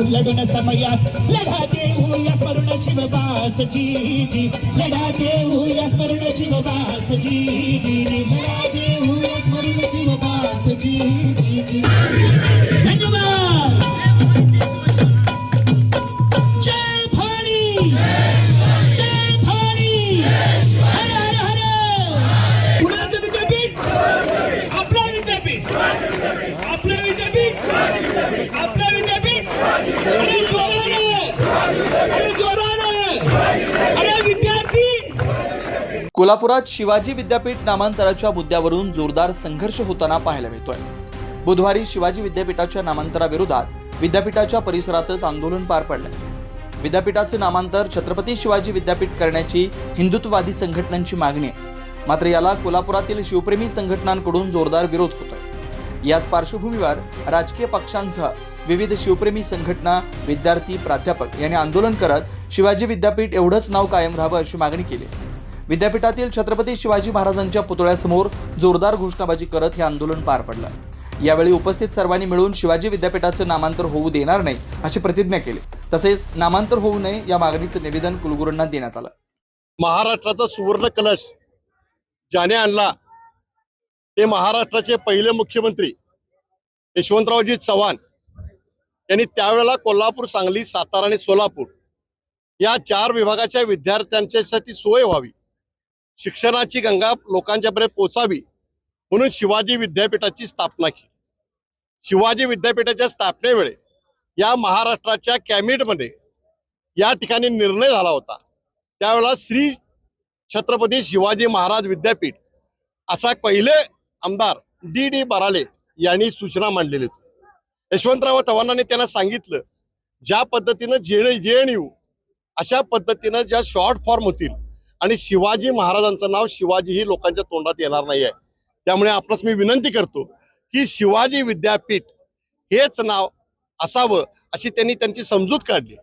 लढून समयास. लढा देऊ या स्मरण शिवबास जी. लढा देऊ या स्मरण शिवबास जी. लढा देऊ या स्मरण शिवबास जी. धन्यवाद. जय विद्यापीठ. आपलं विद्यापीठ. आपलं विद्यापीठ. आपलं कोल्हापुरात शिवाजी विद्यापीठ नामांतराच्या मुद्द्यावरून जोरदार संघर्ष होताना पाहायला मिळतोय. बुधवारी शिवाजी विद्यापीठाच्या नामांतराविरोधात विद्यापीठाच्या परिसरातच आंदोलन पार पडलंय. विद्यापीठाचे नामांतर छत्रपती शिवाजी विद्यापीठ करण्याची हिंदुत्ववादी संघटनांची मागणी आहे. मात्र याला कोल्हापुरातील शिवप्रेमी संघटनांकडून जोरदार विरोध होतोय. याच पार्श्वभूमीवर राजकीय पक्षांसह विविध शिवप्रेमी संघटना विद्यार्थी प्राध्यापक यांनी आंदोलन करत शिवाजी विद्यापीठ एवढंच नाव कायम राहावं अशी मागणी केली विद्यापीठातील छत्रपती शिवाजी महाराजांच्या पुतळ्यासमोर जोरदार घोषणाबाजी करत हे आंदोलन पार पडलं. यावेळी उपस्थित सर्वांनी मिळून शिवाजी विद्यापीठाचं नामांतर होऊ देणार नाही अशी प्रतिज्ञा केली. तसेच नामांतर होऊ नये या मागणीचं निवेदन कुलगुरूंना देण्यात आलं. महाराष्ट्राचा सुवर्ण कलश ज्याने आणला ते महाराष्ट्राचे पहिले मुख्यमंत्री यशवंतरावजी चव्हाण यांनी त्यावेळेला कोल्हापूर सांगली सातारा आणि सोलापूर या चार विभागाच्या विद्यार्थ्यांच्यासाठी सोय व्हावी. शिक्षणाची गंगा लोकांच्यापर्यंत पोचावी म्हणून शिवाजी विद्यापीठाची स्थापना केली. शिवाजी विद्यापीठाच्या स्थापनेवेळे या महाराष्ट्राच्या कॅबिनेटमध्ये या ठिकाणी निर्णय झाला होता. त्यावेळेला श्री छत्रपती शिवाजी महाराज विद्यापीठ असा पहिले आमदार डी डी बराले यांनी सूचना मांडलेली होती. यशवंतराव चव्हाणांनी त्यांना सांगितलं ज्या पद्धतीनं जे जे एन यू अशा पद्धतीनं ज्या शॉर्ट फॉर्म होतील आणि शिवाजी महाराजांचं नाव शिवाजी ही लोकांच्या तोंडात येणार नाही आहे त्यामुळे आपणास मी विनंती करतो की शिवाजी विद्यापीठ हेच नाव असावं अशी त्यांनी त्यांची समजूत काढली.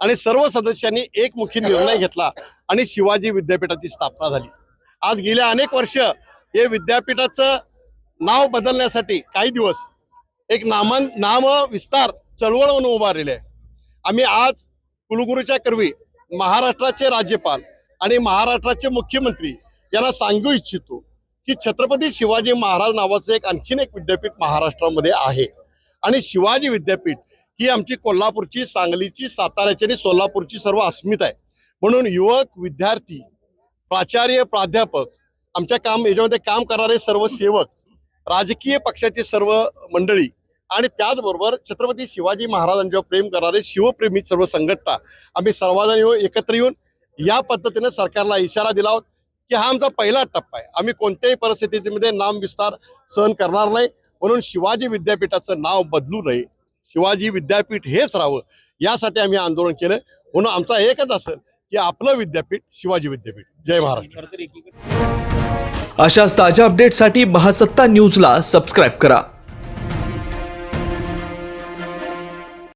आणि सर्व सदस्यांनी एकमुखी निर्णय घेतला आणि शिवाजी विद्यापीठाची स्थापना झाली. आज गेल्या अनेक वर्ष हे विद्यापीठाचं नाव बदलण्यासाठी काही दिवस एक नामान नाम विस्तार चळवळ म्हणून उभारलेले आहे. आम्ही आज कुलगुरूच्या कर्वी महाराष्ट्राचे राज्यपाल आणि महाराष्ट्राचे मुख्यमंत्री यांना सांगू इच्छितो की छत्रपती शिवाजी महाराज नावाचं एक आणखीन एक विद्यापीठ महाराष्ट्रामध्ये आहे. आणि शिवाजी विद्यापीठ ही आमची कोल्हापूरची सांगलीची साताऱ्याची आणि सोलापूरची सर्व अस्मिता आहे. म्हणून युवक विद्यार्थी प्राचार्य प्राध्यापक आमच्या काम याच्यामध्ये काम करणारे सर्व सेवक राजकीय पक्षाचे सर्व मंडळी आणि त्याचबरोबर छत्रपती शिवाजी महाराजांच्यावर प्रेम करणारे शिवप्रेमी सर्व संघटना आम्ही सर्वजण येऊन एकत्र येऊन या पद्धतीने सरकारला इशारा दिला आहोत की हा आमचा पहिला टप्पा आहे. आम्ही कोणत्याही परिस्थितीमध्ये नाम विस्तार सहन करणार नाही. म्हणून शिवाजी विद्यापीठाचं नाव बदलू नये. शिवाजी विद्यापीठ हेच राहावं. यासाठी आम्ही आंदोलन केलं म्हणून आमचा एकच असेल की आपलं विद्यापीठ शिवाजी विद्यापीठ. जय महाराष्ट्र. अशाच ताज्या अपडेटसाठी महासत्ता न्यूजला सबस्क्राईब करा.